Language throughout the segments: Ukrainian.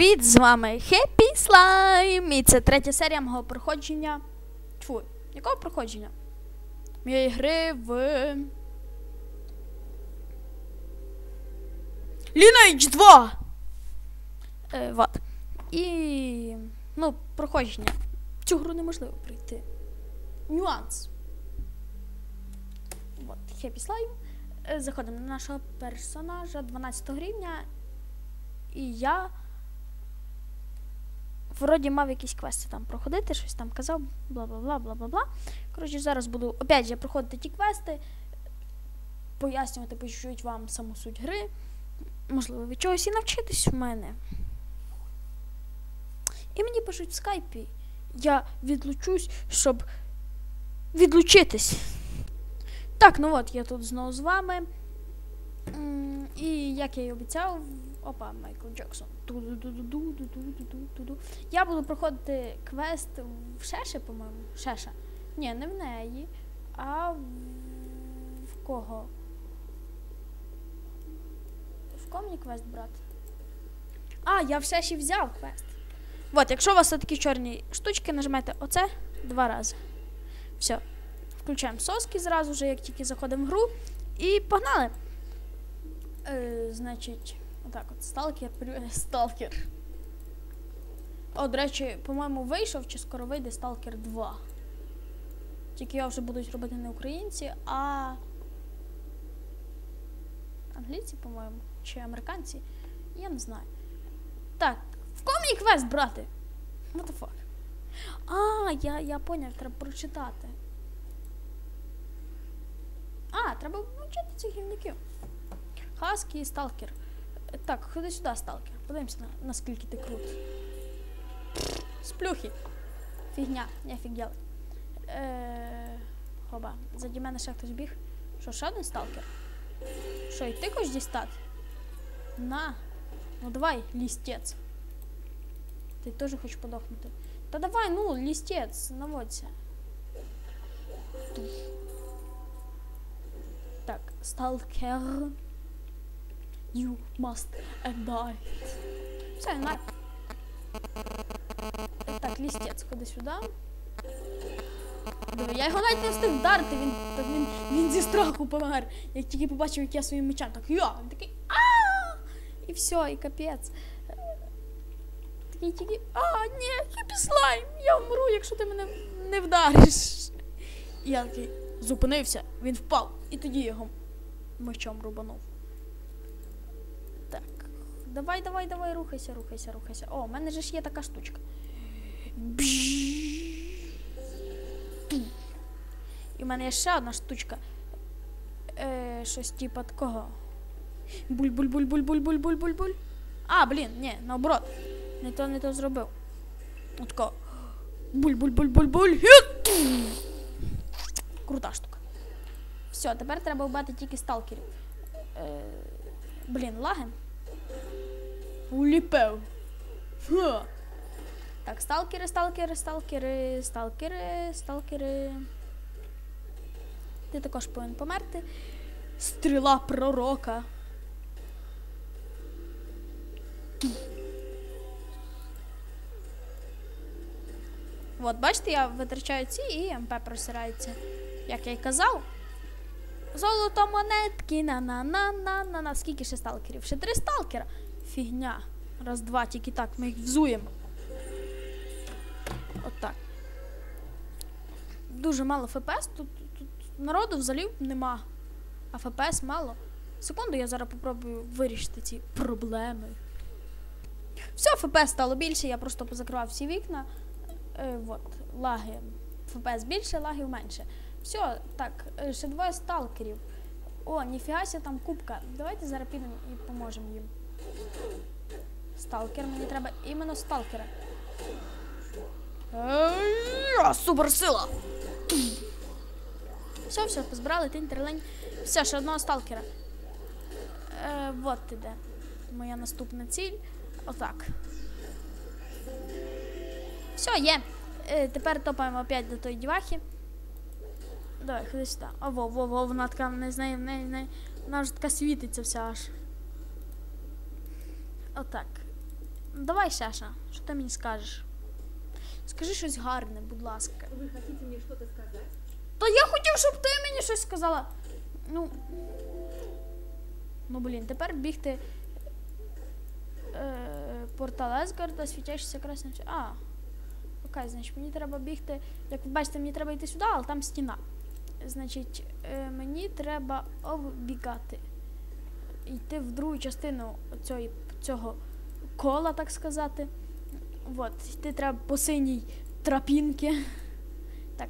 Привіт! З вами Happy Slime! І це третя серія мого проходження. Тьфу, якого проходження? Моєї гри в. Lineage 2! Е, вот. І. Ну, проходження. Цю гру неможливо пройти. Нюанс. Вот, Happy Slime. Е, Заходимо на нашого персонажа 12 рівня. І я. Вроді мав якісь квести там проходити, щось там казав, бла бла бла бла бла бла. Коротше, зараз буду опять же проходити ті квести, пояснювати по вам саму суть гри. Можливо, ви чогось і навчитись в мене. І мені пишуть в скайпі. Я відлучусь, щоб відлучитись. Так, ну от, я тут знову з вами. І як я й обіцяв, Опа, Майкл Джексон. Я буду проходити квест в Шеше, по-моєму. Шеша. Ні, не в неї. А в, кого? В кого мені квест, брати? А, я в Шеші взяв квест. От, якщо у вас такі чорні штучки, нажмете оце два рази. Все. Включаємо соски зразу, як тільки заходимо в гру. І погнали. Е, Значить отак от, сталкер, сталкер. О, до речі, по-моєму, вийшов чи скоро вийде Сталкер 2. Тільки його вже будуть робити не українці, а. Англійці, по-моєму, чи американці. Я не знаю. Так, в кого квест брати? What the fuck? А, я, я поняв, треба прочитати. А, треба вчити цих гівників. Хаскі і сталкер. Так, ходи сюди, сталкер. Подивимося, на, наскільки ти крут. Сплюхи. Фігня, я офігел. Е, хоба, заді мене ще хтось біг. Що, ще один сталкер? Що, і ти хочеш дістати? На. Ну давай, лістець. Ти теж хочеш подохнути. Та давай, ну, лістець, наводься. Так, сталкер. You must die. Все, на. Так, лістець, ходи сюди. Диви, я його навіть не встиг вдарити, він, так він, він зі страху помер. Як тільки побачив, як я своїм мечем, так я, він такий а І все, і капець. Такий тільки, а, ні, хіпі слайм, я вмру, якщо ти мене не вдариш. І я такий зупинився, він впав, і тоді його мечом рубанув. Давай, давай, давай, рухайся, рухайся, рухайся. О, у мене же ж є така штучка. І в мене є ще одна штучка. Е, щось типа такого. Буль-буль-буль-буль-буль-буль-буль-буль-буль. А, блін, ні, наоборот. Не то, не то зробив. Отако. Буль-буль-буль-буль-буль. Крута штука. Все, тепер треба вбити тільки сталкерів. Е, блін, лаги. Уліпив. Ха. Так, сталкери, сталкери, сталкери, сталкери, сталкери. Ти також повинен померти. Стріла пророка. От, бачите, я витрачаю ці і МП просирається. Як я й казав. Золото монетки, на на на на на на Скільки ще сталкерів? Ще три сталкера. Фігня. Раз, два, тільки так, ми їх взуємо. Отак. Дуже мало ФПС. Тут, тут народу взагалі нема. А ФПС мало. Секунду, я зараз попробую вирішити ці проблеми. Все, ФПС стало більше, я просто позакривав всі вікна. Е, вот, лаги. ФПС більше, лагів менше. Все, так, е, ще двоє сталкерів. О, ніфіга ся там кубка. Давайте зараз підемо і поможемо їм. Сталкер, мені треба іменно сталкера. Суперсила! Все, все, позбирали, тинь, терлень. Все, ще одного сталкера. Е, вот іде. Моя наступна ціль. Отак. Все, є. Е, тепер топаємо опять до тої дівахи. Давай, ходи сюди. А во, во, во, вона така, не знаю, не, не, вона вже така світиться вся аж. Отак. давай, Саша, що ти мені скажеш? Скажи щось гарне, будь ласка. Вы хотите мне что-то сказать? Та я хотів, щоб ти мені щось сказала. Ну. Ну блін, тепер бігти. Е, портал Есгарда, світящийся красним. А. Окей, значить, мені треба бігти. Як ви бачите, мені треба йти сюди, але там стіна. Значить, е, мені треба оббігати. Йти в другу частину цієї, цього кола, так сказати. От, йти треба по синій трапінки. Так,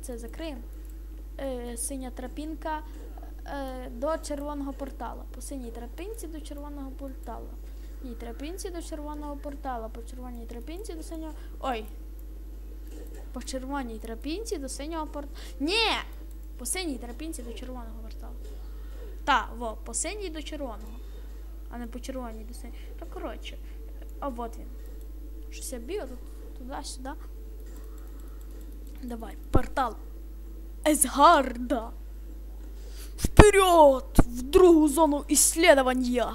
це закриємо. Е, синя трапінка е, до червоного портала. По синій трапінці до червоного портала. І трапінці до червоного портала. По червоній трапінці до синього. Ой. По червоній трапінці до синього портала. Ні! По синій трапінці до червоного порталу. Та, во, по синій до червоного. А не по червоній синього. Та коротше. А от він. Щось я бігаю туди-сюди. Давай, портал Эсгарда. Вперед! В другу зону исследования!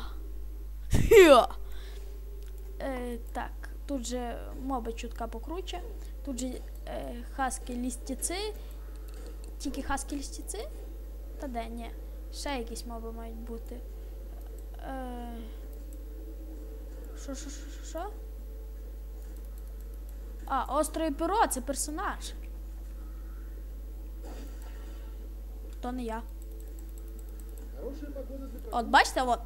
Е, так, тут же моби чутка покруче. Тут же е, хаски лістіци. Тільки хаски лістіци? Та де, ні. Ще якісь моби мають бути. Е, Що, що, що, що? А, острове перо, це персонаж. То не я. От бачите, от.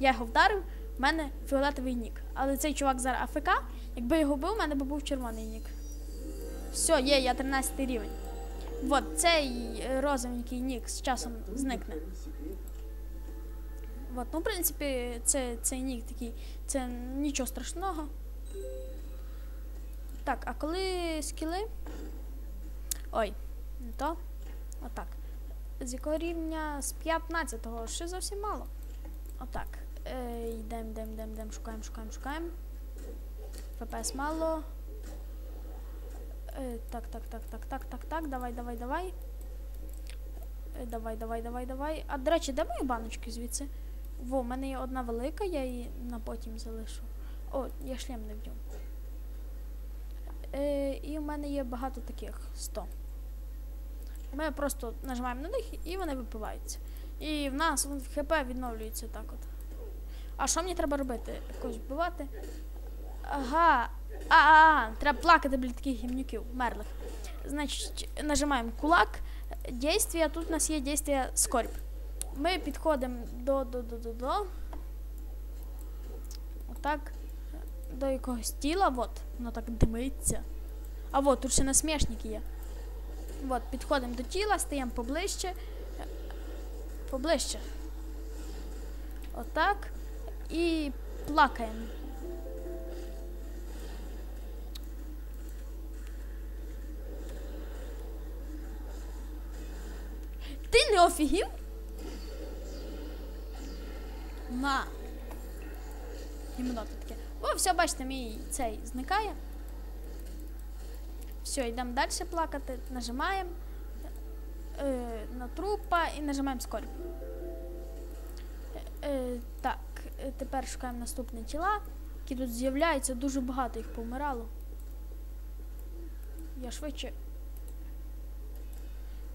Я його вдарив, в мене фіолетовий нік. Але цей чувак зараз АФК, якби його бив, в мене б був червоний нік. Все, є, я 13 рівень. От, цей розовенький нік з часом зникне. От, ну, в принципі, це, цей нік такий, це нічого страшного. Так, а коли скіли. Ой, не то. Отак. З якого рівня? З 15-го, ще зовсім мало. Отак. Е, йдемо, йдемо, йдемо, шукаємо, шукаємо, шукаємо. ФПС мало. Е, так, так, так, так, так, так, так, давай, давай, давай. Е, давай, давай, давай, давай. А до речі, де мої баночки звідси? Во, в мене є одна велика, я її на потім залишу. О, я шлем не вдів. Е, і в мене є багато таких 100. Ми просто нажимаємо на них і вони випиваються. І в нас ХП відновлюється так от. А що мені треба робити? Якось вбивати? Ага. А, а, а, треба плакати біля таких гімнюків, мерлих. Значить, нажимаємо кулак. Дійствія, тут у нас є дійствія скорбь. Ми підходимо до, до, до, до, до. Отак. До якогось тіла, от, воно так димиться. А от, тут ще насмішники є. От, підходимо до тіла, стаємо поближче. Поближче. Отак. І плакаємо. Ти не офігів? На. Гімно таке. О, все, бачите, мій цей зникає. Все, йдемо далі плакати. Нажимаємо е, на трупа і нажимаємо скорбь. Е, е, так, е, тепер шукаємо наступні тіла, які тут з'являються. Дуже багато їх помирало. Я швидше.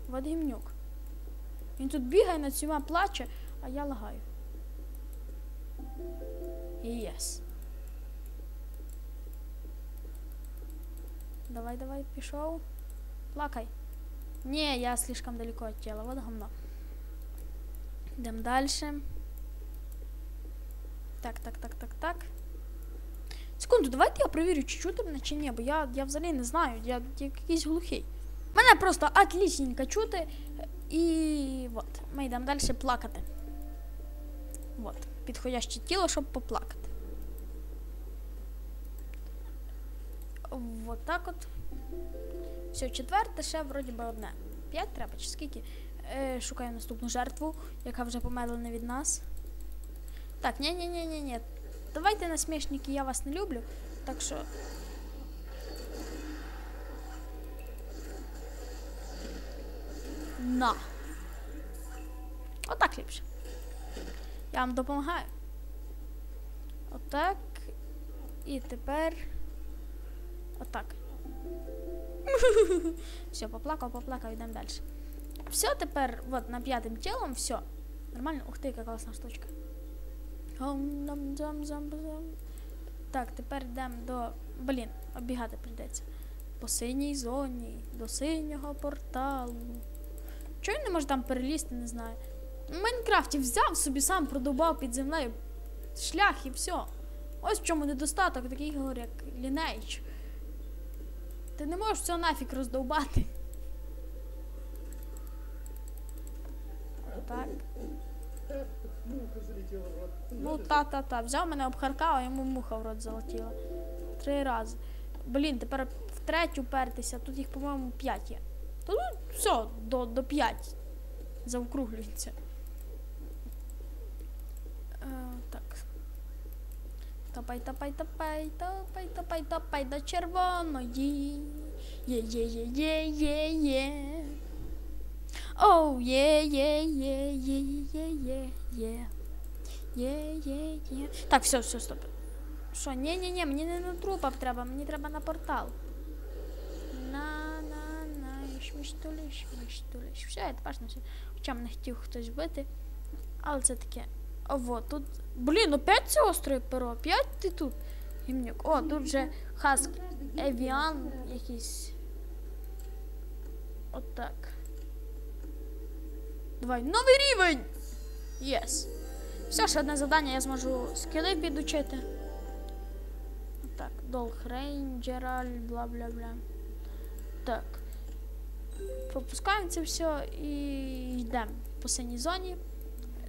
Вадгімнюк. Він тут бігає над всіма плаче, а я лагаю. Єс. Давай, давай, пішов. Плакай. Не, я слишком далеко от тела. Вот говно. Идем дальше. Так, так, так, так, так. Секунду, давайте я перевірю, чи чути мене, чи ні, бо я, я взагалі не знаю, я, я якийсь глухий. Мене просто отлічненько чути. І от, ми йдемо далі плакати. От, Підходяще тіло, щоб поплакати. Вот так от. Все, четверте, ще вроді би одне. П'ять треба, чи скільки? Е, шукаю наступну жертву, яка вже померла не від нас. Так, ні ні ні ні ні Давайте насмішники, я вас не люблю. Так що. На. Отак ліпше. Я вам допомагаю. Отак. І тепер. Отак. Все, поплакав, поплакав, йдемо далі. Все, тепер, от, на п'ятим тілом, все. Нормально? Ух ти, яка класна штучка. Так, тепер йдемо до. Блін, оббігати прийдеться. По синій зоні, до синього порталу. Чого він не може там перелізти, не знаю. В Майнкрафті взяв собі сам продовбав під землею шлях і все. Ось в чому недостаток таких ігор, як Lineage. Ти не можеш цього нафіг роздовбати. Так. Ну та-та-та. Взяв мене обхаркав, а йому муха в рот залетіла. Три рази. Блін, тепер в третю пертися, тут їх, по-моєму, п'ять є. Та ну все, до, до п'ять. Заокруглюється. Е, так. Топай, топай, топай, топай, топай, топай до червоної. Є, є, є, є, є, є. Оу, є, є, є, є, є, є, є. Є, є, є. Так, все, все, стоп. Що, ні, ні, ні, мені не на трупа треба, мені треба на портал. На, на, на, шміштулиш, шміштулиш. Все, я тепер. Хоча мене хотів хтось вбити. Але це таке. О, вот, тут. Блін, опять це острове перо. Опять ти тут. Гімнюк. О, тут вже хаск Евіан якийсь. Отак. Давай, новий рівень! Єс. Все, ще одне завдання я зможу скіли підучити. Так, Долг Рейнджераль, бла-бла-бла. Так. Пропускаємо це все і йдемо по синій зоні.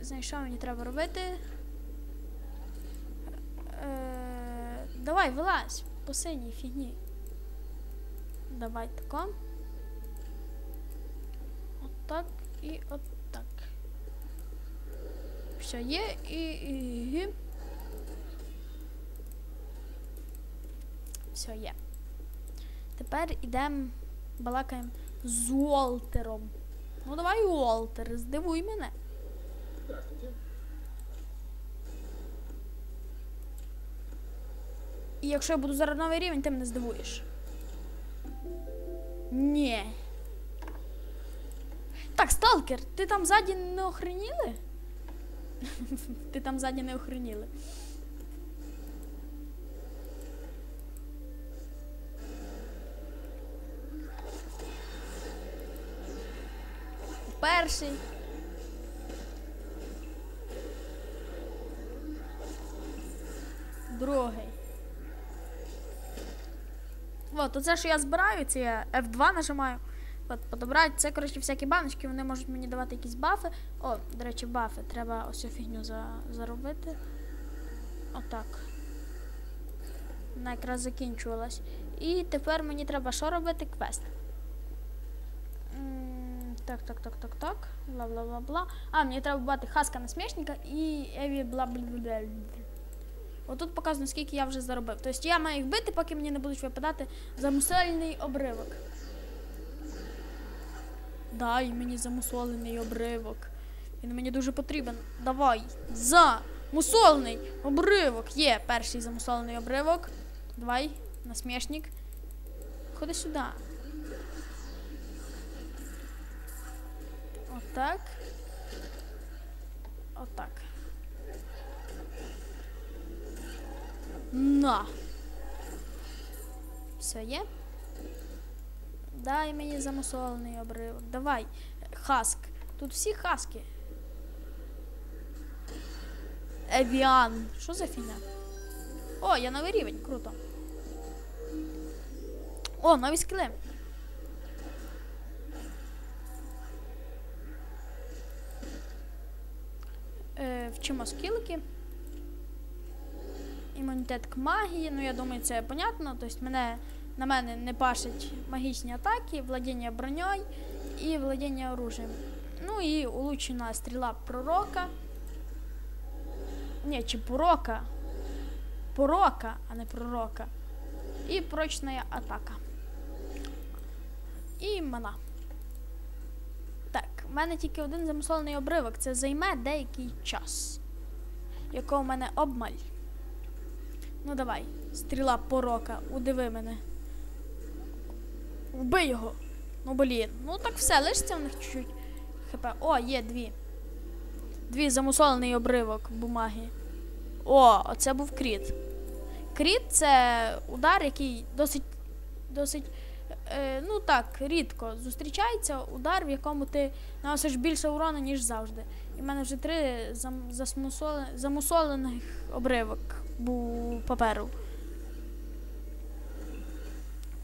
Знаєш, що мені треба робити? Е, давай, вилазь по синій фігні. Давай тако. Отак і отак. Все є і. і, і. Все є. Тепер ідемо балакаємо з Уолтером. Ну давай, Уолтер, здивуй мене. І якщо я буду зараз новий рівень, ти мене здивуєш. Ні. Так, сталкер, ти там ззаді не охреніли? ти там ззаді не охреніли. Перший. От, оце, що я збираю, це я F2 нажимаю. От, подобрати. Це, коротше, всякі баночки, вони можуть мені давати якісь бафи. О, до речі, бафи. Треба ось цю фігню за, заробити. Отак. Вона якраз закінчувалась. І тепер мені треба що робити? Квест. Так, так, так, так, так. Бла бла бла бла. А, мені треба бати хаска насмішника і Еві бла бла бла. Отут показано, скільки я вже заробив. Тобто я маю їх бити, поки мені не будуть випадати замусольний обривок. Дай мені замусолений обривок. Він мені дуже потрібен. Давай. За мусольний обривок. Є перший замусолений обривок. Давай, насмішник. Ходи сюди. Отак. Отак. На. Все є. Дай мені замусолений обривок. Давай. Хаск. Тут всі хаски. Евіан. Що за фігня? О, я новий рівень, круто. О, нові скіли. Е, вчимо скілки. Імунітет к магії, ну я думаю, це понятно. Тобто мене, на мене не пашуть магічні атаки, владіння броньою і владіння оружием. Ну і улучшена стріла пророка. Ні, чи порока. Порока, а не пророка. І прочна атака. І мана. Так, в мене тільки один замусолений обривок. Це займе деякий час, якого в мене обмаль. Ну давай, стріла порока, удиви мене. Вбий його. Ну блін. Ну так все, лишиться в них чуть-чуть. ХП. О, є дві. Дві замусолений обривок бумаги. О, оце був кріт. Кріт це удар, який досить. досить. Е, ну так, рідко зустрічається удар, в якому ти наносиш більше урону, ніж завжди. І в мене вже три зам, засмусоле- замусолених обривок бу паперу.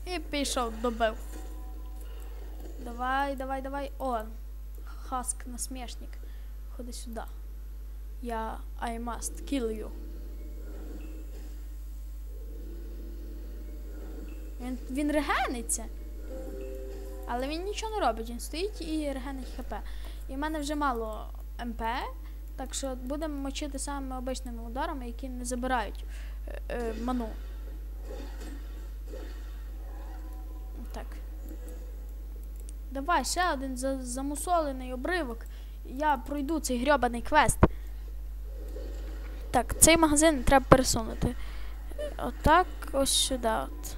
І пішов, добив. Давай, давай, давай. О, хаск насмешник. Ходи сюди. Я I must kill you. Він, він регениться. Але він нічого не робить. Він стоїть і регенить хп. І в мене вже мало МП, так що будемо мочити самими обичними ударами, які не забирають е, е, ману. Так. Давай, ще один за- замусолений обривок. Я пройду цей грьобаний квест. Так, цей магазин треба пересунути. Отак, ось сюди. От.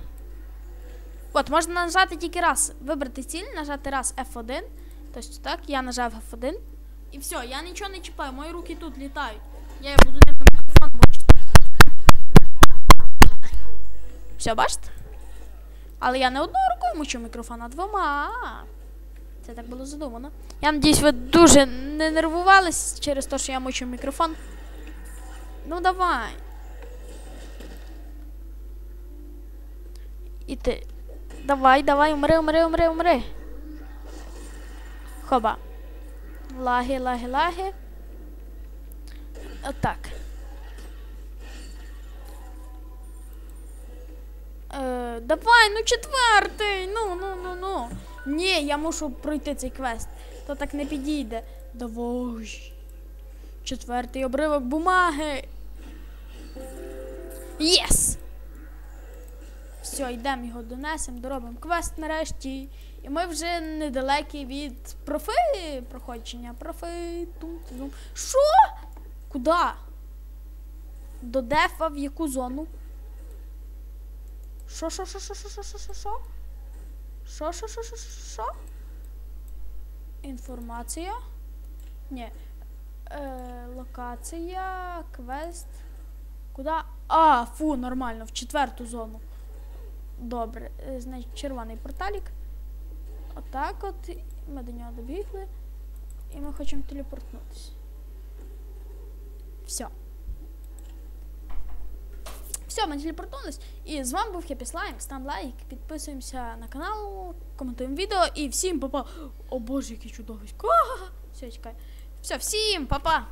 От, можна нажати тільки раз. Вибрати ціль, нажати раз F1. Тобто так, я нажав F1. І все, я нічого не чіпаю, мої руки тут літають. Я буду ними мікрофон мучити. Все, бачите? Але я не одною рукою мучу мікрофон, а двома. Це так було задумано. Я надіюсь, ви дуже не нервувались через те, що я мучу мікрофон. Ну давай. І ти. Давай, давай, умри, умри, умри, умри. Хоба. Лаги, лаги, лаги. Отак. Е, давай, ну четвертий. Ну, ну, ну, ну. Ні, я мушу пройти цей квест. То так не підійде. Давай. Четвертий обривок бумаги. Єс! Все, йдемо його донесемо, доробимо квест нарешті. І ми вже недалекі від профи проходження. Профи. Тум. Що? Куда? До дефа в яку зону? Що, що, що, що, що, що, що, що, що? Що, що, що, що, що? Інформація? Ні. Е, локація, квест. Куда? А, фу, нормально, в четверту зону. Добре, е, значить червоний порталік. Отак от. Ми до нього добігли. І ми хочемо телепортнутися. Все. Все, ми телепортнулись. І з вами був Хеппі Слайм. Став лайк, підписуємося на канал, коментуємо відео і всім па-па. О боже, який чудовисько. Все, чекай. Все, всім па-па.